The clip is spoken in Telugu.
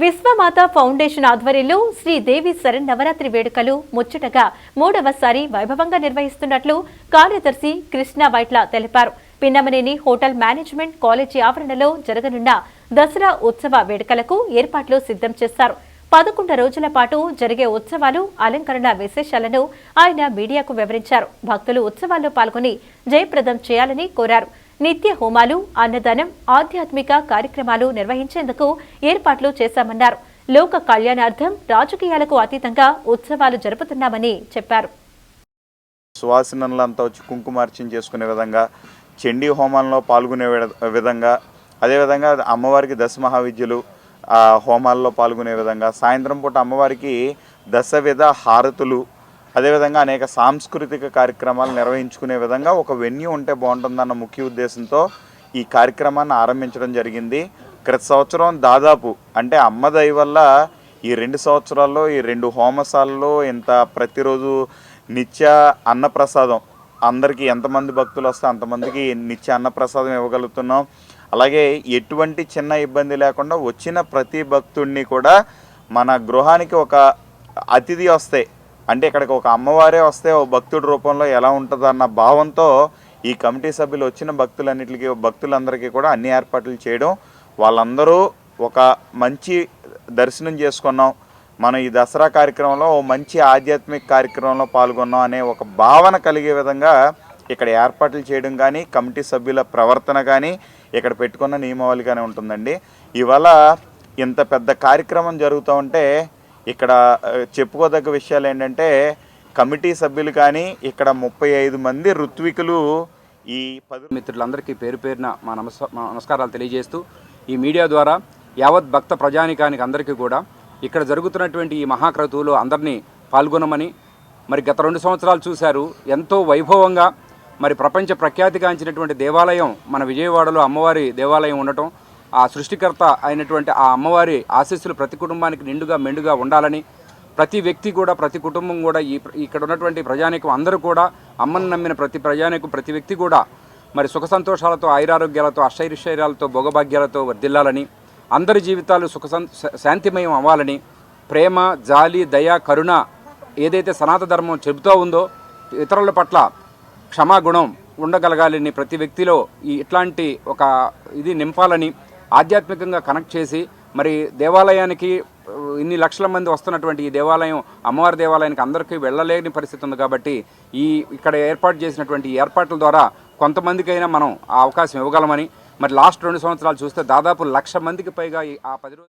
విశ్వమాత ఫౌండేషన్ ఆధ్వర్యంలో శ్రీదేవి శరణ్ నవరాత్రి వేడుకలు ముచ్చటగా మూడవసారి వైభవంగా నిర్వహిస్తున్నట్లు కార్యదర్శి కృష్ణ వైట్ల తెలిపారు. పిన్నమనేని హోటల్ మేనేజ్మెంట్ కాలేజీ ఆవరణలో జరగనున్న దసరా ఉత్సవ వేడుకలకు ఏర్పాట్లు సిద్ధం చేశారు. పదకొండు రోజుల పాటు జరిగే ఉత్సవాలు అలంకరణ విశేషాలను ఆయన మీడియాకు వివరించారు. భక్తులు ఉత్సవాల్లో పాల్గొని జయప్రదం చేయాలని కోరారు. నిత్య హోమాలు అన్నదానం ఆధ్యాత్మిక కార్యక్రమాలు నిర్వహించేందుకు ఏర్పాట్లు చేశామన్నారు. లోక కళ్యాణార్థం రాజకీయాలకు అతీతంగా ఉత్సవాలు జరుపుతున్నామని చెప్పారు. సువాసనలంతా వచ్చి కుంకుమార్చన చేసుకునే విధంగా చండీ హోమాల్లో పాల్గొనే విధంగా అదేవిధంగా అమ్మవారికి దశ మహావిద్యలు హోమాల్లో పాల్గొనే విధంగా సాయంత్రం పూట అమ్మవారికి దశవిధ హారతులు అదేవిధంగా అనేక సాంస్కృతిక కార్యక్రమాలు నిర్వహించుకునే విధంగా ఒక వెన్యూ ఉంటే బాగుంటుందన్న ముఖ్య ఉద్దేశంతో ఈ కార్యక్రమాన్ని ఆరంభించడం జరిగింది. క్రిత సంవత్సరం దాదాపు అంటే అమ్మ వల్ల ఈ రెండు సంవత్సరాల్లో ఈ రెండు హోమశాలలో ఇంత ప్రతిరోజు నిత్య అన్నప్రసాదం అందరికీ ఎంతమంది భక్తులు వస్తే అంతమందికి నిత్య అన్నప్రసాదం ఇవ్వగలుగుతున్నాం. అలాగే ఎటువంటి చిన్న ఇబ్బంది లేకుండా వచ్చిన ప్రతి భక్తుడిని కూడా మన గృహానికి ఒక అతిథి వస్తే అంటే ఇక్కడికి ఒక అమ్మవారే వస్తే ఓ భక్తుడి రూపంలో ఎలా ఉంటుందన్న భావంతో ఈ కమిటీ సభ్యులు వచ్చిన భక్తులన్నిటికీ భక్తులందరికీ కూడా అన్ని ఏర్పాట్లు చేయడం వాళ్ళందరూ ఒక మంచి దర్శనం చేసుకున్నాం. మనం ఈ దసరా కార్యక్రమంలో ఓ మంచి ఆధ్యాత్మిక కార్యక్రమంలో పాల్గొన్నాం అనే ఒక భావన కలిగే విధంగా ఇక్కడ ఏర్పాట్లు చేయడం కానీ కమిటీ సభ్యుల ప్రవర్తన కానీ ఇక్కడ పెట్టుకున్న నియమావళి కానీ ఉంటుందండి. ఇవాళ ఇంత పెద్ద కార్యక్రమం జరుగుతూ ఉంటే ఇక్కడ చెప్పుకోదగ్గ విషయాలు ఏంటంటే కమిటీ సభ్యులు కానీ ఇక్కడ ముప్పై ఐదు మంది ఋత్వికులు ఈ పది మిత్రులందరికీ పేరు పేరున మా నమస్ నమస్కారాలు తెలియజేస్తూ ఈ మీడియా ద్వారా యావత్ భక్త ప్రజానికానికి అందరికీ కూడా ఇక్కడ జరుగుతున్నటువంటి ఈ మహాక్రతువులో అందరినీ పాల్గొనమని మరి గత రెండు సంవత్సరాలు చూశారు ఎంతో వైభవంగా మరి ప్రపంచ ప్రఖ్యాతిగాంచినటువంటి దేవాలయం మన విజయవాడలో అమ్మవారి దేవాలయం ఉండటం ఆ సృష్టికర్త అయినటువంటి ఆ అమ్మవారి ఆశీస్సులు ప్రతి కుటుంబానికి నిండుగా మెండుగా ఉండాలని ప్రతి వ్యక్తి కూడా ప్రతి కుటుంబం కూడా ఈ ఇక్కడ ఉన్నటువంటి ప్రజానికం అందరూ కూడా అమ్మను నమ్మిన ప్రతి ప్రజానికం ప్రతి వ్యక్తి కూడా మరి సుఖ సంతోషాలతో ఐరారోగ్యాలతో అష్టైశ్వర్యాలతో భోగభాగ్యాలతో వర్ధిల్లాలని అందరి జీవితాలు సుఖ సం- శాంతిమయం అవ్వాలని ప్రేమ జాలి దయ కరుణ ఏదైతే సనాతన ధర్మం చెబుతూ ఉందో ఇతరుల పట్ల క్షమాగుణం ఉండగలగాలని ప్రతి వ్యక్తిలో ఈ ఇట్లాంటి ఒక ఇది నింపాలని ఆధ్యాత్మికంగా కనెక్ట్ చేసి మరి దేవాలయానికి ఇన్ని లక్షల మంది వస్తున్నటువంటి ఈ దేవాలయం అమ్మవారి దేవాలయానికి అందరికీ వెళ్ళలేని పరిస్థితి ఉంది కాబట్టి ఈ ఇక్కడ ఏర్పాటు చేసినటువంటి ఏర్పాట్ల ద్వారా కొంతమందికైనా మనం ఆ అవకాశం ఇవ్వగలమని మరి లాస్ట్ రెండు సంవత్సరాలు చూస్తే దాదాపు లక్ష మందికి పైగా ఈ- ఆ పది రోజులు